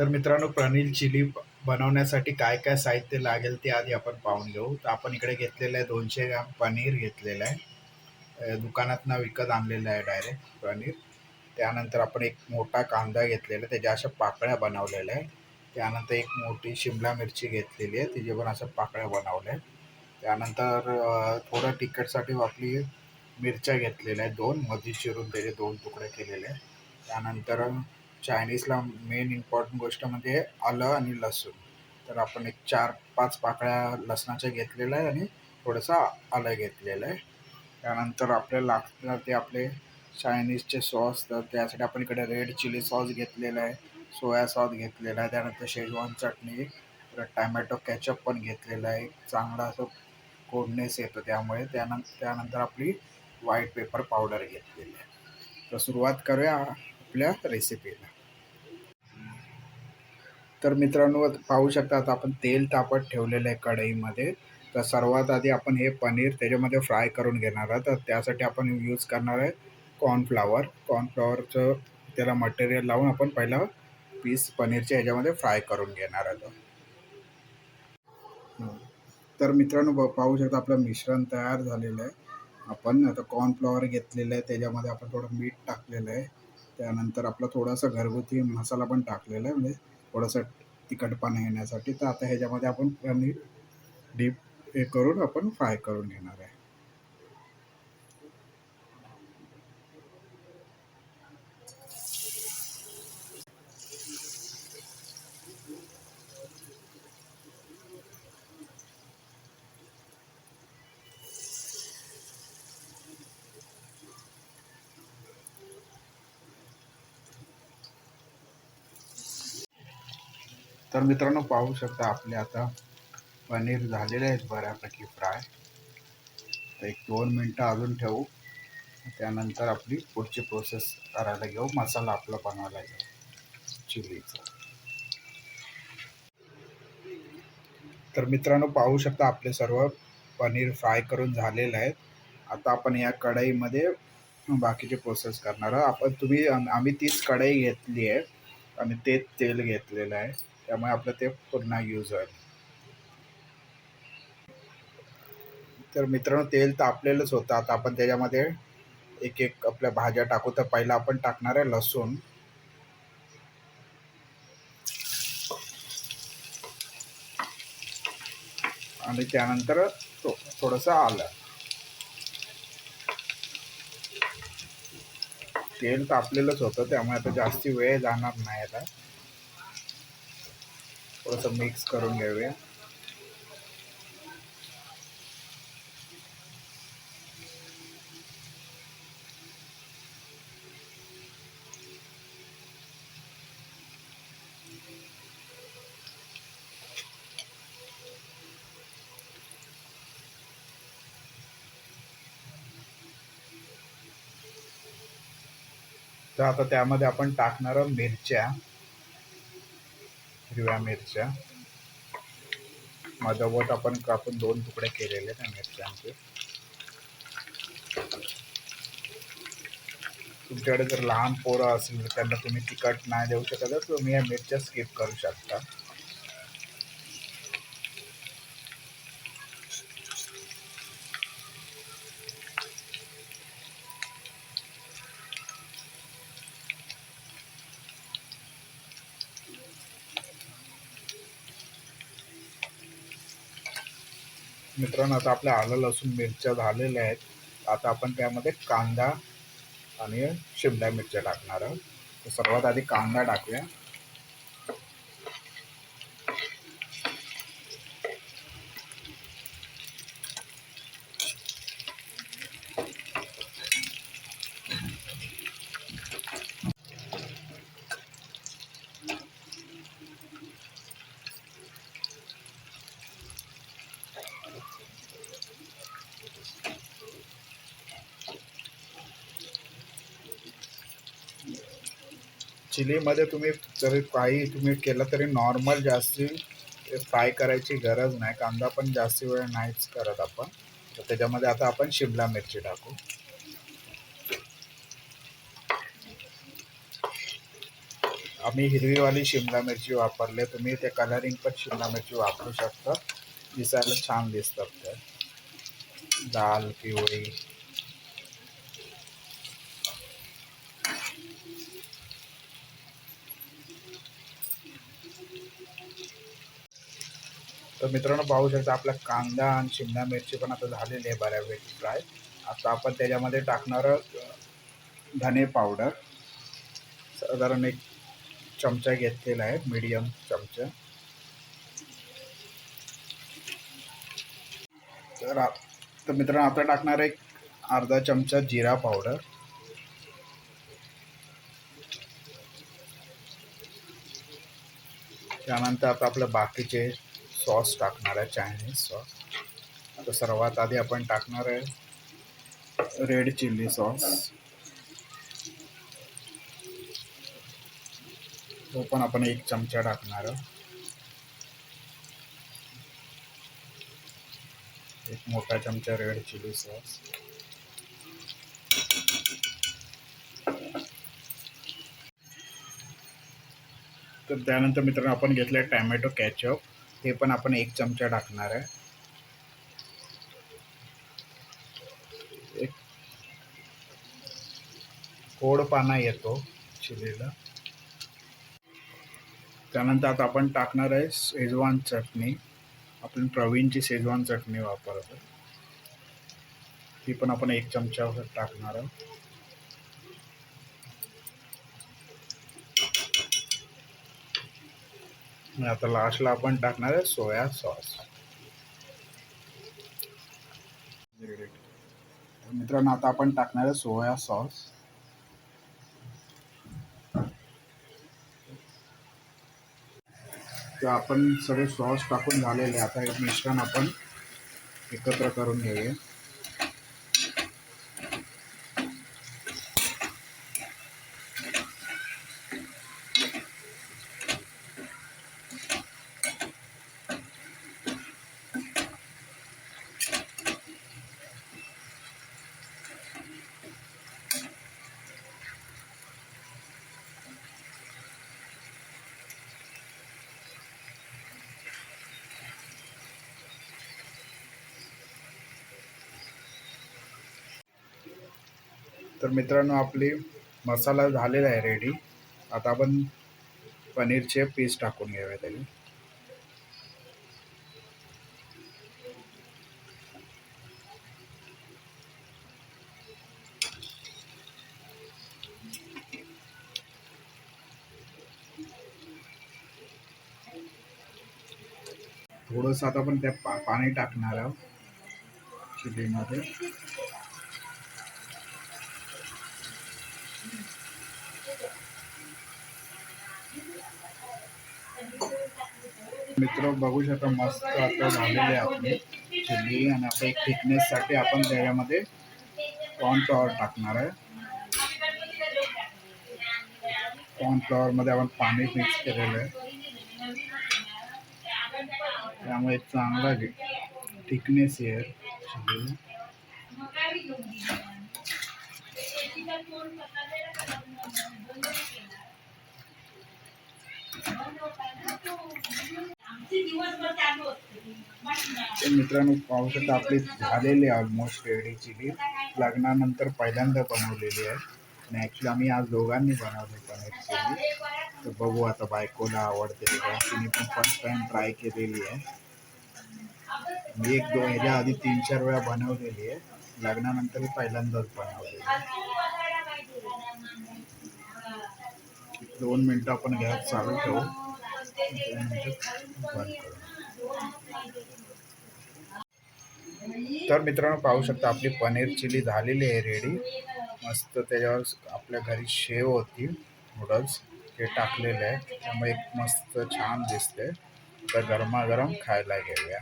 तर मित्रांनो पनीर चिली बनवण्यासाठी काय काय साहित्य लागेल ते आधी आपण पाहून घेऊ. तर आपण इकडे घेतलेलं आहे दोनशे ग्राम पनीर घेतलेलं आहे. दुकानातनं विकत आणलेलं आहे डायरेक्ट पनीर. त्यानंतर आपण एक मोठा कांदा घेतलेला आहे त्याच्या अशा पाकळ्या बनवलेल्या आहे त्यानंतर एक मोठी शिमला मिरची घेतलेली आहे तिचे पण अशा पाकळ्या बनवल्या आहेत. त्यानंतर थोडं तिखटसाठी आपली मिरच्या घेतलेल्या आहेत दोन मधी चिरून त्याचे दोन तुकडे केलेले आहे त्यानंतर चायनीजला मेन इम्पॉर्टंट गोष्ट म्हणजे आलं आणि लसूण. तर आपण एक चार पाच पाकळ्या लसणाच्या घेतलेल्या आहे आणि थोडंसं आलं घेतलेलं आहे. त्यानंतर आपल्याला लागणार ते आपले चायनीजचे सॉस तर त्यासाठी आपण इकडे रेड चिली सॉस घेतलेला आहे सोया सॉस घेतलेला आहे त्यानंतर शेजवान चटणी परत टॅमॅटो कॅचअप पण घेतलेला आहे. चांगला असं कोडनेस येतो त्यामुळे. त्यानंतर त्यानंतर आपली व्हाईट पेपर पावडर घेतलेली आहे. तर सुरुवात करूया. आपल्या रेसिपीला तर मित्रांनो पाहू शकता आता आपण तेल तापत ठेवलेलं आहे कढईमध्ये. तर सर्वात आधी आपण हे पनीर त्याच्यामध्ये फ्राय करून घेणार आहोत. तर त्यासाठी आपण यूज करणार आहे कॉर्नफ्लावर कॉर्नफ्लावरचं त्याला मटेरियल लावून आपण पहिला पीस पनीरच्या ह्याच्यामध्ये फ्राय करून घेणार आहोत. तर मित्रांनो पाहू शकता आपलं मिश्रण तयार झालेलं आहे. आपण आता कॉर्नफ्लॉवर घेतलेलं आहे. त्याच्यामध्ये आपण थोडं मीठ टाकलेलं आहे. त्यानंतर आपला थोडासा घरगुती मसाला पण टाकलेला आहे. म्हणजे थोडंसं तिखटपणा येण्यासाठी. तर आता ह्याच्यामध्ये आपण पनीर डीप हे करून आपण फ्राय करून घेणार आहे. तर मित्रांनो पाहू शकता आपले आता पनीर झालेले आहेत बऱ्यापैकी फ्राय. तर एक दोन मिनटं अजून ठेवू. त्यानंतर आपली पुढची प्रोसेस करायला घेऊ. मसाला आपला बनवायला घेऊ. चिलीचा. तर मित्रांनो पाहू शकता आपले सर्व पनीर फ्राय करून झालेलं आहेत. आता आपण या कढईमध्ये बाकीचे प्रोसेस करणार आहोत. आपण तुम्ही आम्ही तीच कढई घेतली आहे आणि तेच तेल घेतलेलं आहे. त्यामुळे आपलं ते पुन्हा यूज होईल. तर मित्रांनो तेल तापलेलंच होतं. आता आपण त्याच्यामध्ये एक एक आपल्या भाज्या टाकू. तर पहिला आपण टाकणार आहे लसूण. आणि त्यानंतर थो थोडंसं आलं. तेल तापलेलंच होतं. त्यामुळे आता जास्ती वेळ जाणार नाही आता. थोडंसं मिक्स करून घेऊया. तर आता त्यामध्ये आपण टाकणार आहोत मिरच्या. हिरव्या मिरच्या. मधोमध आपण कापून दोन तुकडे केलेले त्या मिरच्यांचे. तुमच्याकडे जर लहान पोरं असेल तर त्यांना तुम्ही तिखट नाही देऊ शकत तर तुम्ही या मिरच्या स्किप करू शकता. मित्रांनो आता आपल्या आलं लसूण मिरच्या झालेल्या आहेत. आता आपण त्यामध्ये कांदा आणि शिमला मिरच्या टाकणार आहोत. सर्वात आधी कांदा टाकूया. चिलीमध्ये तुम्ही जरी काही तुम्ही केलं तरी नॉर्मल जास्ती फ्राय करायची गरज नाही. कांदा पण जास्ती वेळ नाहीच करत आपण. तर त्याच्यामध्ये आता आपण शिमला मिरची टाकू. आम्ही हिरवीवाली शिमला मिरची वापरले. तुम्ही ते कलरिंग पण शिमला मिरची वापरू शकता. दिसायला छान दिसतात ते. दाल पिवळी. तर मित्रांनो पाहू शकता आपला कांदा आणि शिमला मिरची पण आता झालेली आहे बऱ्यापैकी फ्राय. आता आपण त्याच्यामध्ये टाकणार धने पावडर. साधारण एक चमचा घेतलेला आहे मीडियम चमचा. तर तर मित्रांनो आता टाकणार एक अर्धा चमचा जिरा पावडर. त्यानंतर आता आपलं बाकीचे सॉस टाकणार आहे चायनीज सॉस. तर सर्वात आधी आपण टाकणार आहे रेड चिल्ली सॉस. तो पण आपण एक चमचा टाकणार आहोत. एक मोठा चमचा रेड चिली सॉस. तर त्यानंतर मित्रांनो आपण घेतलं टॅमॅटो कॅचअप हे पण आपण एक चमचा टाकणार आहे. एक गोडपाना येतो चिलीला. त्यानंतर आता आपण टाकणार आहे शेजवान चटणी. आपण प्रवीणची शेजवान चटणी वापरतो ती पण आपण एक चमचा टाकणार आहोत. आणि आता लास्टला आपण टाकणार आहे सोया सॉस. मित्रांनो आता आपण टाकणार आहे सोया सॉस. तर आपण सगळे सॉस टाकून झालेले आता हे मिश्रण आपण एकत्र करून घेऊया. तर मित्रांनो आपली मसाला झालेला आहे रेडी आता आपण पनीरचे पीस टाकून घेऊया त्याला थोडंसं आता आपण त्या पा पाणी टाकणार आहोत. चिलीमध्ये. मित्र बघू शकता मस्त आता झालेले आहे आपले चिली आणि आता एक थिकनेससाठी आपण त्याच्यामध्ये कॉर्नफ्लॉवर टाकणार आहे. कॉर्नफ्लॉवरमध्ये आपण पाणी मिक्स केलेलं आहे. त्यामुळे चांगला थिकनेस येईल मित्रांनो पाहू शकता आपली झालेली आहे ऑलमोस्ट रेडी चिली लग्नानंतर पहिल्यांदा बनवलेली आहे. आणि ॲक्च्युली आम्ही आज दोघांनी बनवली पनीर चिली तर बघू आता बायकोला आवडते का? तिने पण फर्स्ट टाइम ट्राय केलेली आहे. मी एक दोन ह्याच्या आधी तीन चार वेळा बनवलेली आहे. लग्नानंतर पहिल्यांदाच बनवलेली आहे. दोन मिनटं आपण गॅस चालू ठेवू. तर मित्रांनो पाहू शकता आपली पनीर चिली झालेली आहे रेडी मस्त त्याच्यावर आपल्या घरी शेव होती नूडल्स हे टाकलेले आहे. त्यामुळे एक मस्त छान दिसते तर गरमागरम खायला घेऊया